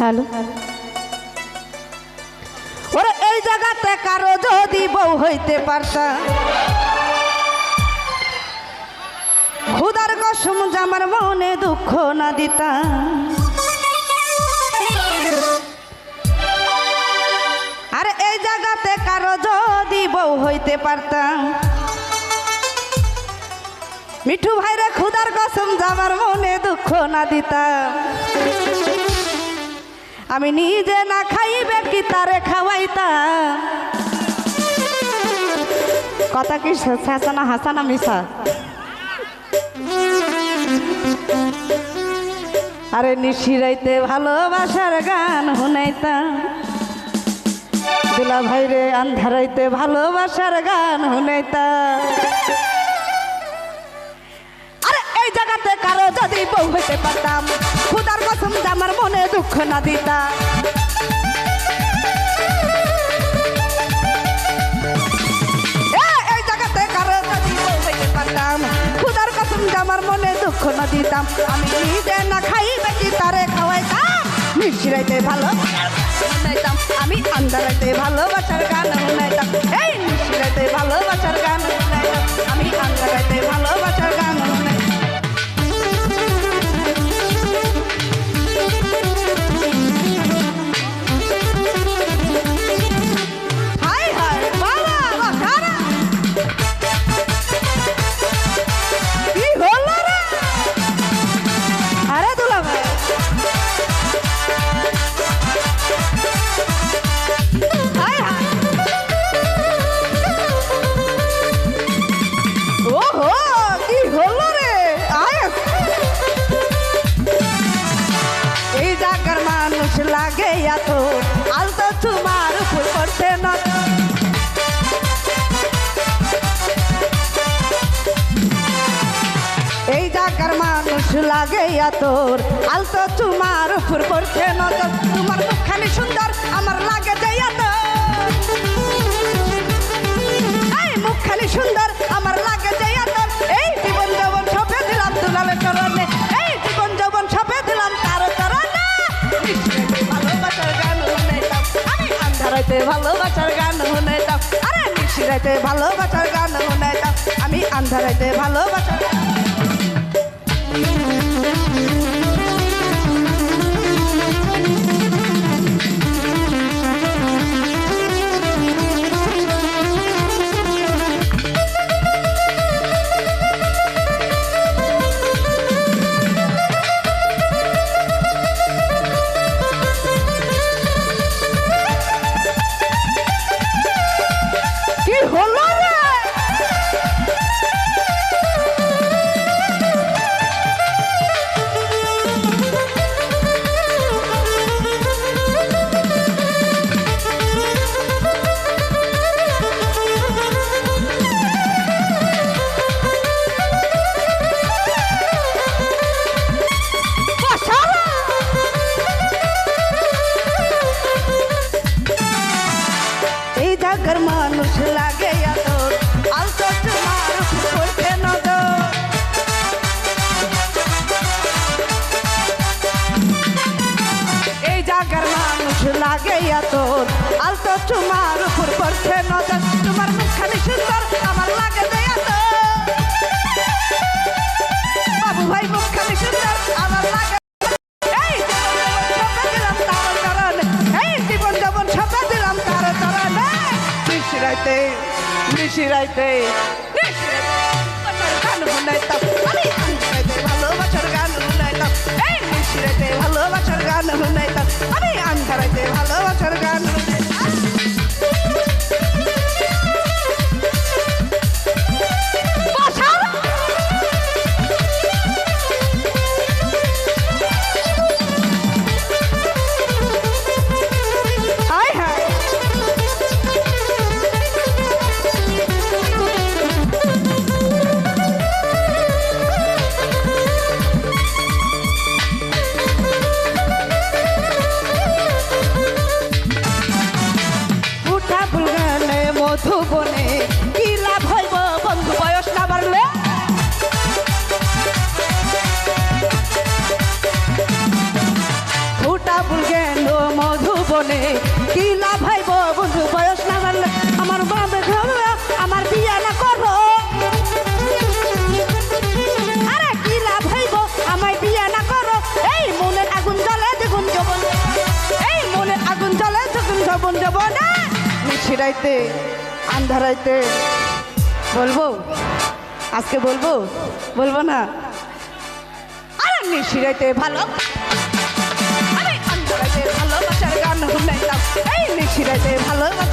Hello. ওরে, এই জায়গাতে কারও যদি বউ হইতে পারতা খুদার কসম আমার মনে দুঃখ না দিতা। আর, এই জায়গাতে কারও যদি বউ হইতে পারতাম মিঠু ভাইরে খুদার কসম যাবার মনে দুঃখ না দিতাম আমি নিজে না খাইবে কি তারে খাওয়াইতাম কথা কি হাসানা হাসানা মিশা আরে নিশিরাইতে ভালোবাসার গান শুনাইতাম। দুলা ভাইরে আন্ধারাইতে ভালোবাসার গান এই জায়গাতে কারও যদি বউ হইতে পারতাম, খুদার কসম আমার মনে দুঃখ না দিতা। দুঃখ না দিতাম। আমি তারে খাওয়াইতাম। ভালো ভালোবাসার গান শুনাইতাম। এই ভালোবাসার গান আমি আন্ধারাইতে ভালোবাসার করতে না এই জায়গার মানুষ লাগে এতর আলতো তোমার উপর করছে না তোমার খানি সুন্দর, আমার লাগে আন্ধারাইতে ভালোবাসার গান শুনাইতাম আরে নিশ্চিরাইতে ভালোবাসার গান শুনাইতাম আমি আন্ধার রাইতে কি লাগে এত আলতো তোমার উপর করছে নজর। তোমার মুখখানি সুন্দর, আমার লাগে বাবু ভাই, মুখখানি সুন্দর, আমার লাগে। তার আমি আন্ধারাইতে ভালোবাসার গান শুনাইতাম। এই মিশিরাইতে ভালোবাসার গান শুনাইতাম। বনে কি লাভ হইব বন্ধু বয়স না বাড়লে? ফুটাবুল গেল মধু বনে কি লাভ হইব বন্ধু বয়স না বাড়লে? আমার বাবে বিয়া না কি লাভ হইব আমায় বিয়া না করো। এই আগুন জ্বলে দ্বিগুণ জবন এই মনের আগুন জ্বলে দ্বিগুণ জবন জবন না মিছিরাইতে আন্ধারাইতে বলব? আজকে বলব? বলব না? আরে মিছিরাইতে ভালো। আমি ভালোবাসার গান শুনাইতাম এই নিশিরাইতে ভালোবাসার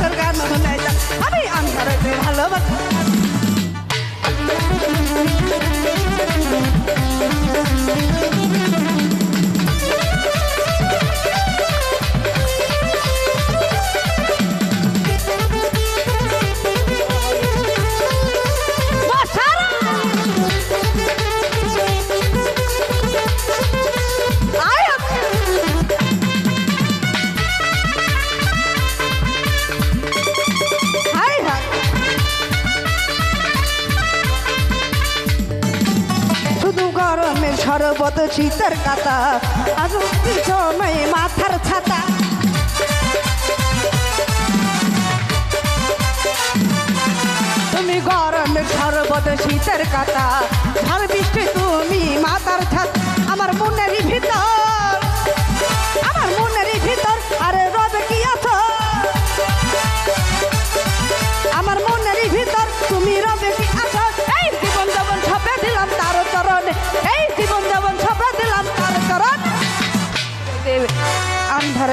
শরবত শীতের কাতা আর পিছনে মাথার ছাতা। তুমি গরমের শরবত শীতের কাতা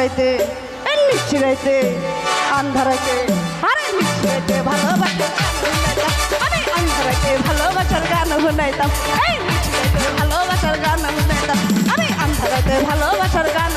আন্ধারাইতে এই নিশ্চিরাইতে আন্ধারাইতে আরে নিশ্চিরাইতে ভালোবাসার গান শুনাইতাম। আমি আন্ধারাইতে ভালোবাসার গান শুনাইতাম এই নিশ্চিরাইতে ভালোবাসার গান শুনাইতাম আমি আন্ধারাইতে ভালোবাসার গান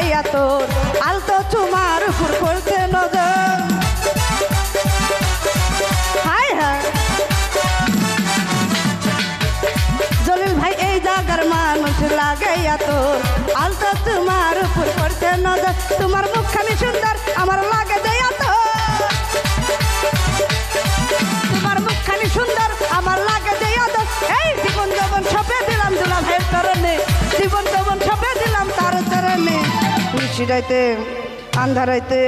লাগে তোর আলতো তোমার উপর পড়ছে নজর। High high. জলিল ভাই, এই জায়গার মানুষ লাগে এত আলতো তোমার উপর পড়ছে নজর। তোমার নিশিরাইতে, আন্ধারাইতে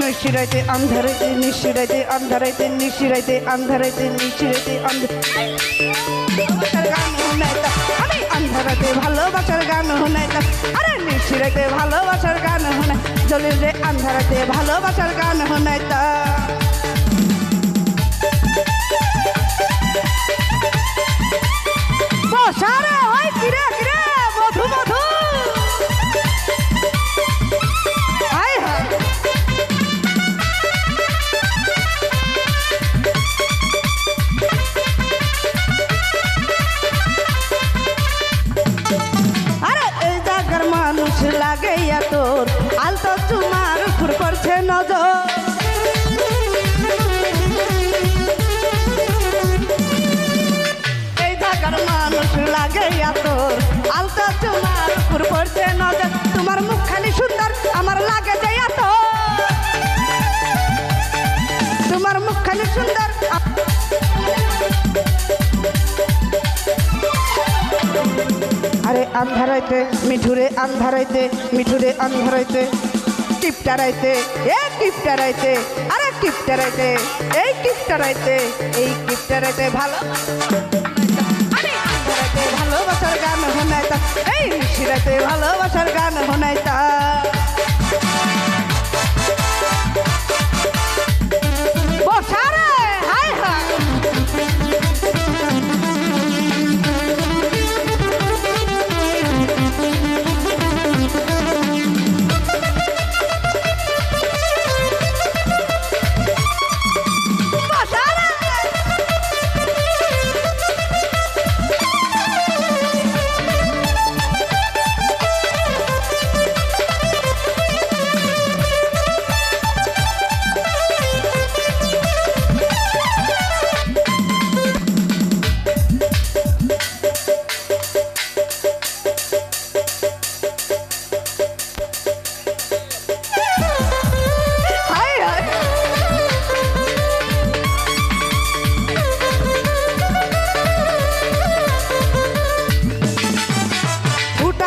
নিশিরাইতে আন্ধারাইতে নিশিরাইতে আন্ধারাইতে নিশিরাইতে আন্ধারাইতে, নিশিরাইতে আন্ধার গান শুনাইতাম আমি আন্ধারাতে ভালোবাসার গান শুনাইতাম আরে নিশিরাইতে ভালোবাসার গান শুনাই জলিল রে আন্ধারাতে ভালোবাসার গান শুনাইতাম বসারে ওই কিরে এই জায়গার মানুষ লাগে তোর আলতো তোমার উপর পড়ছে নজর, তোমার মুখখানি সুন্দর, আমার লাগে যে এত। তোমার মুখখানি সুন্দর আরে আন্ধারাইতে, মিঠুরে আন্ধারাইতে মিঠুরে আন্ধারাইতে। টিপটারাইতে এ টিপটারাইতে আরে টিপটারাইতে এই টিপটারাইতে এই টিপটারাইতে ভালো ভালোবাসার গান শোনাইতা, এই নিশিরাইতে ভালোবাসার গান শোনাইতা।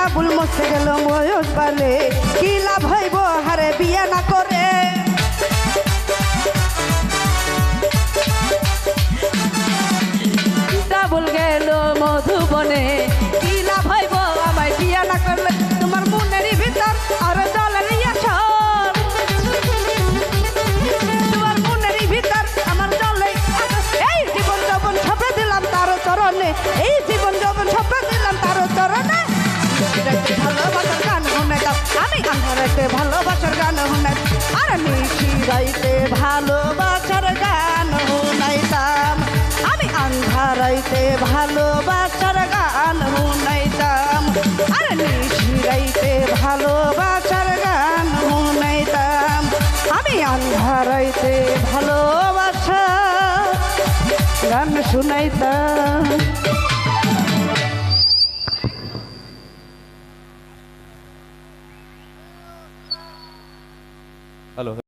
গেছে গেল ময়ূর পালে। কি লাভ হইব হারে বিয়ে না করে? ডাবল গেল মধুবনে। নিশি রাইতে ভালোবাসার গান শুনাইতাম। আমি আন্ধারাইতে ভালোবাসার গান শুনাইতাম। আর নিশি রাইতে ভালোবাসার গান শুনাইতাম। আমি আন্ধারাইতে ভালোবাসা গান শুনাইতাম। হ্যালো